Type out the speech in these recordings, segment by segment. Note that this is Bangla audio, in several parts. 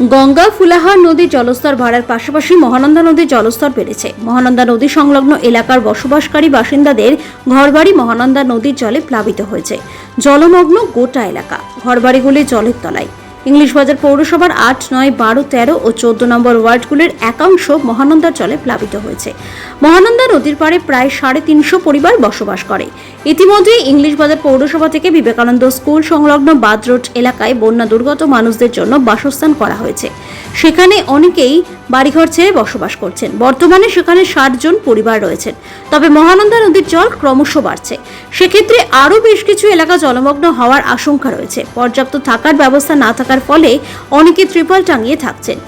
গঙ্গা ফুলাহার নদীর জলস্তর বাড়ার পাশাপাশি মহানন্দা নদীর জলস্তর বেড়েছে। মহানন্দা নদী সংলগ্ন এলাকার বসবাসকারী বাসিন্দাদের ঘরবাড়ি মহানন্দা নদীর জলে প্লাবিত হয়েছে। জলমগ্ন গোটা এলাকা। ঘরবাড়িগুলি জলের তলায়। ইংলিশ বাজার পৌরসভার আট, নয়, বারো, তেরো ও চোদ্দ নম্বর ওয়ার্ডগুলির একাংশ মহানন্দার জলে প্লাবিত হয়েছে। মহানন্দা নদীর পাড়ে প্রায় সাড়ে তিনশো পরিবার বসবাস করে। ইতিমধ্যে ইংলিশ বাজার পৌরসভা থেকে বিবেকানন্দ স্কুল সংলগ্ন বাদ রোড এলাকায় বন্যা দুর্গত মানুষদের জন্য বাসস্থান করা হয়েছে। সেখানে অনেকেই বাড়িঘর ছেড়ে বসবাস করছেন। বর্তমানে সেখানে ষাট জন পরিবার রয়েছেন। তবে মহানন্দা নদীর জল ক্রমশ বাড়ছে। সেক্ষেত্রে আরও বেশ কিছু এলাকা জলমগ্ন হওয়ার আশঙ্কা রয়েছে। পর্যাপ্ত থাকার ব্যবস্থা না থাকার ফলে অনেকে ত্রিপল টাঙিয়ে থাকছেন।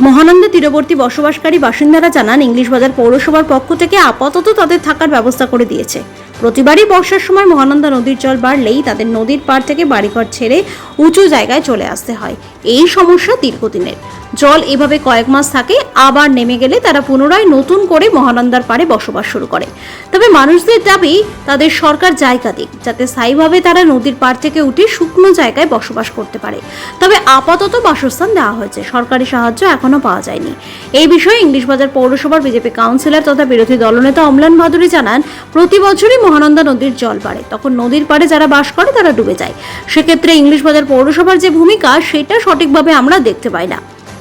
মহানন্দা তীরবর্তী বসবাসকারী বাসিন্দারা জানান ইংলিশ বাজার পৌরসভার পক্ষ থেকে আপাতত তাদের থাকার ব্যবস্থা করে দিয়েছে। প্রতিবারই বর্ষার সময় মহানন্দা নদীর জল বাড়লেই তাদের নদীর পাড় থেকে বাড়িঘর ছেড়ে উঁচু জায়গায় চলে আসতে হয়। এই সমস্যা দীর্ঘদিনের। জল এভাবে কয়েক মাস থাকে, আবার নেমে গেলে তারা পুনরায় নতুন করে মহানন্দার পাড়ে বসবাস শুরু করে। তবে মানুষদের দাবি, তাদের সরকার জায়গা দিক, যাতে স্থায়ীভাবে তারা নদীর পাড় থেকে উঠে শুকনো জায়গায় বসবাস করতে পারে। তবে আপাতত বাসস্থান দেওয়া হয়েছে, সরকারি সাহায্য এখনও পাওয়া যায়নি। এই বিষয়ে ইংলিশ বাজার পৌরসভার বিজেপি কাউন্সিলর তথা বিরোধী দলনেতা অম্লান ভাদুরী জানান, প্রতি বছরই মহানন্দা নদীর জল বাড়ে। তখন নদীর পাড়ে যারা বাস করে, তারা ডুবে যায়। সেক্ষেত্রে ইংলিশ বাজার পৌরসভার যে ভূমিকা, সেটা সঠিকভাবে আমরা দেখতে পাই না।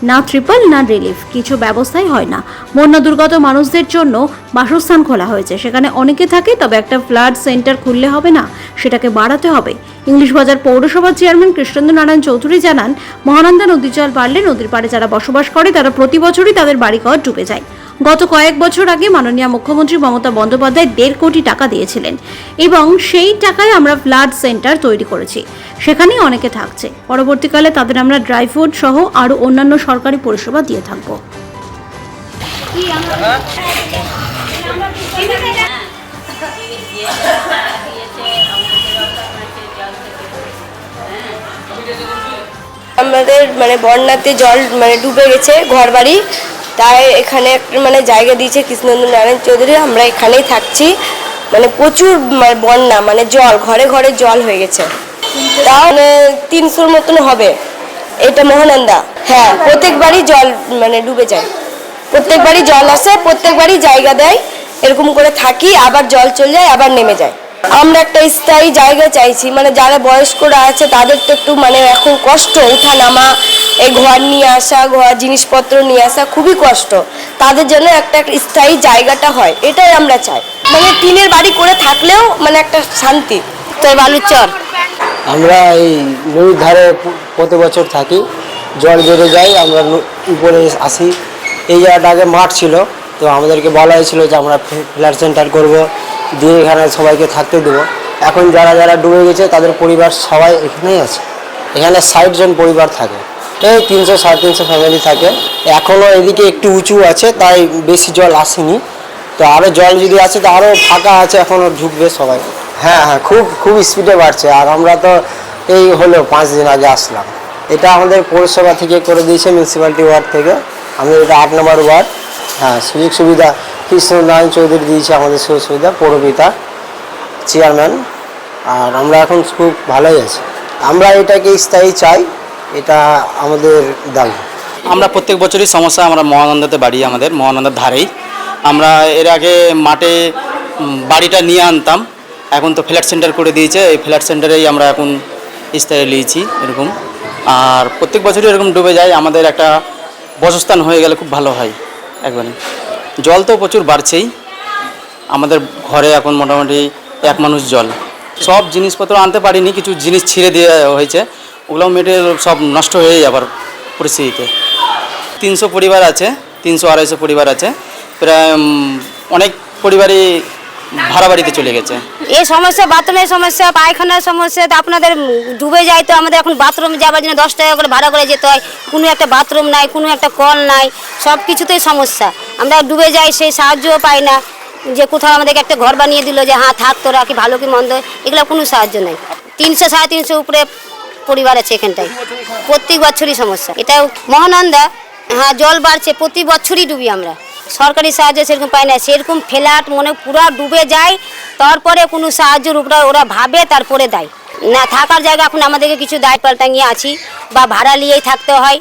না ট্রিপল না রিলিফ, কিছু ব্যবস্থাই হয় না। বন্যা দুর্গত মানুষদের জন্য বাসস্থান খোলা হয়েছে। সেখানে অনেকে থাকে, তবে একটা ফ্লাড সেন্টার খুললে হবে না, সেটাকে বাড়াতে হবে। ইংলিশ বাজার পৌরসভার চেয়ারম্যান কৃষ্ণেন্দ্র নারায়ণ চৌধুরী জানান, মহানন্দা নদীর জল বাড়লে নদীর পাড়ে যারা বসবাস করে, তারা প্রতি বছরই তাদের বাড়িঘর ডুবে যায়। গত কয়েক বছর আগে মাননীয় মুখ্যমন্ত্রী মমতা বন্দ্যোপাধ্যায় দেড় কোটি টাকা দিয়েছিলেন এবং সেই টাকায় আমরা ফ্লাড সেন্টার তৈরি করেছি। সেখানেই অনেকে থাকছে। পরবর্তীকালে তাদের আমরা ড্রাই ফুড সহ আরও অন্যান্য সরকারি পরিষেবা দিয়ে থাকব। আমাদের মানে বন্যাতে জল মানে ডুবে গেছে ঘর বাড়ি তাই এখানে একটা মানে জায়গা দিয়েছে কৃষ্ণেন্দ্র নারায়ণ চৌধুরী। আমরা এখানেই থাকছি। মানে প্রচুর মানে বন্যা মানে জল, ঘরে ঘরে জল হয়ে গেছে। তাও মানে তিনশোর মতন হবে। এটা মহানন্দা। হ্যাঁ প্রত্যেকবারই জল মানে ডুবে যায়। প্রত্যেকবারই জল আসে, প্রত্যেকবারই জায়গা দেয়। এরকম করে থাকি, আবার জল চলে যায়, আবার নেমে যায়। আমরা একটা স্থায়ী জায়গা চাইছি। মানে যারা বয়স্করা আছে, তাদের তো একটু মানে এখন কষ্ট, উঠা নামা এই ঘর নিয়ে আসা ঘর জিনিসপত্র নিয়ে আসা খুবই কষ্ট। তাদের জন্য একটা একটা স্থায়ী জায়গাটা হয় এটাই আমরা চাই। মানে টিনের বাড়ি করে থাকলেও মানে একটা শান্তি। তো বালুচর আমরা এই নদীর ধারে প্রতি বছর থাকি জল বেড়ে যায় আমরা উপরে আসি। এই জায়গাটা আগে মাঠ ছিল তো আমাদেরকে বলা হয়েছিল যে আমরা ফ্ল্যাট সেন্টার করব দিয়ে এখানে সবাইকে থাকতে দেবো। এখন যারা যারা ডুবে গেছে তাদের পরিবার সবাই এখানেই আছে। এখানে ষাট জন পরিবার থাকে। এই তিনশো, সাড়ে তিনশো ফ্যামিলি থাকে। এখনও এদিকে একটু উঁচু আছে, তাই বেশি জল আসেনি। তো আরও জল যদি আছে তো আরও ফাঁকা আছে এখনও ঢুকবে সবাই। হ্যাঁ হ্যাঁ খুব খুব স্পিডে বাড়ছে। আর আমরা তো এই হলো পাঁচ দিন আগে আসলাম। এটা আমাদের পৌরসভা থেকে করে দিয়েছে মিউনিসিপ্যালিটি ওয়ার্ড থেকে। আমাদের এটা আট নম্বর ওয়ার্ড হ্যাঁ সুযোগ সুবিধা কৃষ্ণনারায়ণ চৌধুরী দিয়েছে আমাদের সুযোগ সুবিধা, পৌরপিতা চেয়ারম্যান আর আমরা এখন খুব ভালোই আছি। আমরা এটাকে স্থায়ী চাই। এটা আমাদের দাবি। আমরা প্রত্যেক বছরই সমস্যা আমরা মহানন্দাতে বাড়ি আমাদের, মহানন্দার ধারেই। আমরা এর আগে মাঠে বাড়িটা নিয়ে আনতাম। এখন তো ফ্ল্যাট সেন্টার করে দিয়েছে, এই ফ্ল্যাট সেন্টারেই আমরা এখন স্থায়ী নিয়েছি এরকম। আর প্রত্যেক বছরই এরকম ডুবে যায়, আমাদের একটা বসস্থান হয়ে গেলে খুব ভালো হয় একবারে। জল তো প্রচুর বাড়ছেই। আমাদের ঘরে এখন মোটামুটি এক মানুষ জল। সব জিনিসপত্র আনতে পারিনি, কিছু জিনিস ছিঁড়ে দেওয়া হয়েছে। ওগুলো মেটে সব নষ্ট হয়ে যাবার পরিস্থিতিতে। তিনশো পরিবার আছে, তিনশো আড়াইশো পরিবার আছে, প্রায় অনেক পরিবারই ভাড়া বাড়িতে চলে গেছে। এই সমস্যা, বাথরুমের সমস্যা, পায়খানার সমস্যা, তো আপনাদের ডুবে যায় তো, আমাদের এখন বাথরুম যাওয়ার জন্য দশ টাকা করে ভাড়া করে যেতে হয়। কোনো একটা বাথরুম নাই, কোনো একটা কল নাই, সব কিছুতেই সমস্যা। আমরা ডুবে যাই, সেই সাহায্যও পাই না। যে কোথাও আমাদেরকে একটা ঘর বানিয়ে দিল যে হ্যাঁ থাক তোরা, কি ভালো, কি মন্দ। এগুলো কোনো সাহায্য নেই। তিনশো, সাড়ে তিনশো উপরে পরিবার আছে এখানটায়। প্রত্যেক বছরই সমস্যা। এটাও মহানন্দা হ্যাঁ জল বাড়ছে প্রতি বছরই ডুবি আমরা। সরকারি সাহায্য সেরকম পাই না, সেরকম ফ্ল্যাট মনে পুরা ডুবে যায়, তারপরে কোনো সাহায্যের উপরে ওরা ভাবে, তারপরে দেয়। না, থাকার জায়গা এখন আমাদেরকে কিছু দায় পাল্টা নিয়ে আছি, বা ভাড়া নিয়েই থাকতে হয়।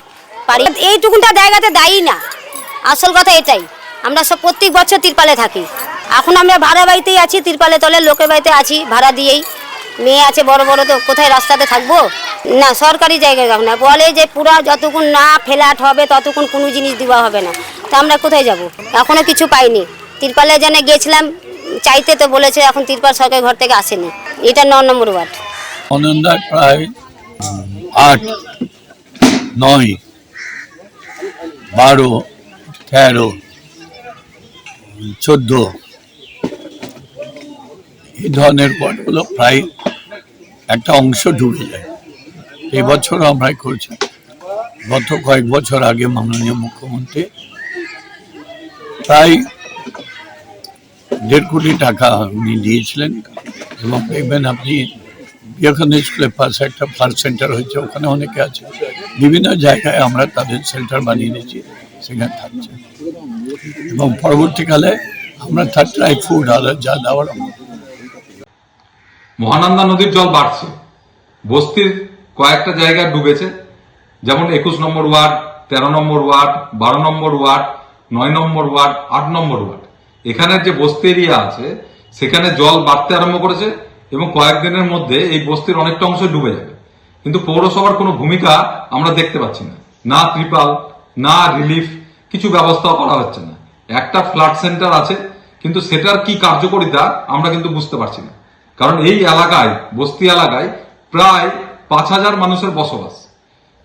পারি এইটুকুনটা জায়গাতে দায়ী না। আসল কথা এটাই, আমরা সব প্রত্যেক বছর তিরপালে থাকি। এখন আমরা ভাড়া বাড়িতেই আছি, তিরপালে তলে লোকের বাড়িতে আছি, ভাড়া দিয়েই। মেয়ে আছে, বড় বড় তো, কোথায় রাস্তাতে থাকব? না, সরকারি জায়গায় যাব না। বলে যে পুরা যতক্ষণ না ফেলাট হবে, ততক্ষণ কোনো জিনিস দেওয়া হবে না। তা আমরা কোথায় যাব? এখনও কিছু পাইনি। তিরপালে জানে গেছিলাম, চাইতে তো বলেছে, এখন তিরপাল সরকারি ঘর থেকে আসেনি। এটা ন নম্বর ওয়ার্ড। অনন্দার প্রায় আট, নয়, বারো, তেরো, চোদ্দ। এই ধরনের ওয়ার্ডগুলো প্রায় একটা অংশ ঢুকে যায়। এবছর আমরাই করছি। গত কয়েক বছর আগে মাননীয় মুখ্যমন্ত্রী প্রায় দেড় কোটি টাকা উনি দিয়েছিলেন এবং দেখবেন আপনি বিবেকানন্দ স্কুলের পাশে একটা ফার্স্ট সেন্টার হয়েছে, ওখানে অনেকে আছে। বিভিন্ন জায়গায় আমরা তাদের সেন্টার বানিয়ে নিয়েছি সেখানে থাকছে। এবং পরবর্তীকালে আমরা থার্ড ফুড আর যা দেওয়ার মহানন্দা নদীর জল বাড়ছে। বস্তির কয়েকটা জায়গা ডুবেছে। যেমন একুশ নম্বর ওয়ার্ড, তেরো নম্বর ওয়ার্ড, বারো নম্বর ওয়ার্ড, নয় নম্বর ওয়ার্ড, আট নম্বর ওয়ার্ড। এখানে যে বস্তি এরিয়া আছে, সেখানে জল বাড়তে আরম্ভ করেছে এবং কয়েকদিনের মধ্যে এই বস্তির অনেকটা অংশ ডুবে যাবে। কিন্তু পৌরসভার কোনো ভূমিকা আমরা দেখতে পাচ্ছি না। না ত্রিপাল, না রিলিফ, কিছু ব্যবস্থাও করা হচ্ছে না। একটা ফ্লাড সেন্টার আছে, কিন্তু সেটার কি কার্যকরিতা আমরা কিন্তু বুঝতে পারছি না। কারণ এই এলাকায়, বস্তি এলাকায় প্রায় পাঁচ হাজার মানুষের বসবাস।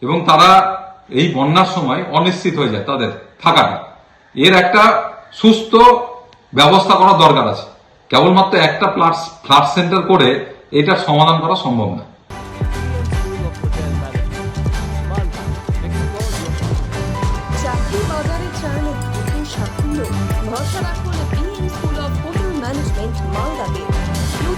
এবং তারা এই বন্যার সময় অনিশ্চিত হয়ে যায় তাদের থাকাটা। এর একটা সুস্থ ব্যবস্থা করা দরকার আছে। কেবলমাত্র একটা ফ্লাড ফ্লাড সেন্টার করে এটা সমাধান করা সম্ভব না। সাফল্য ভরসা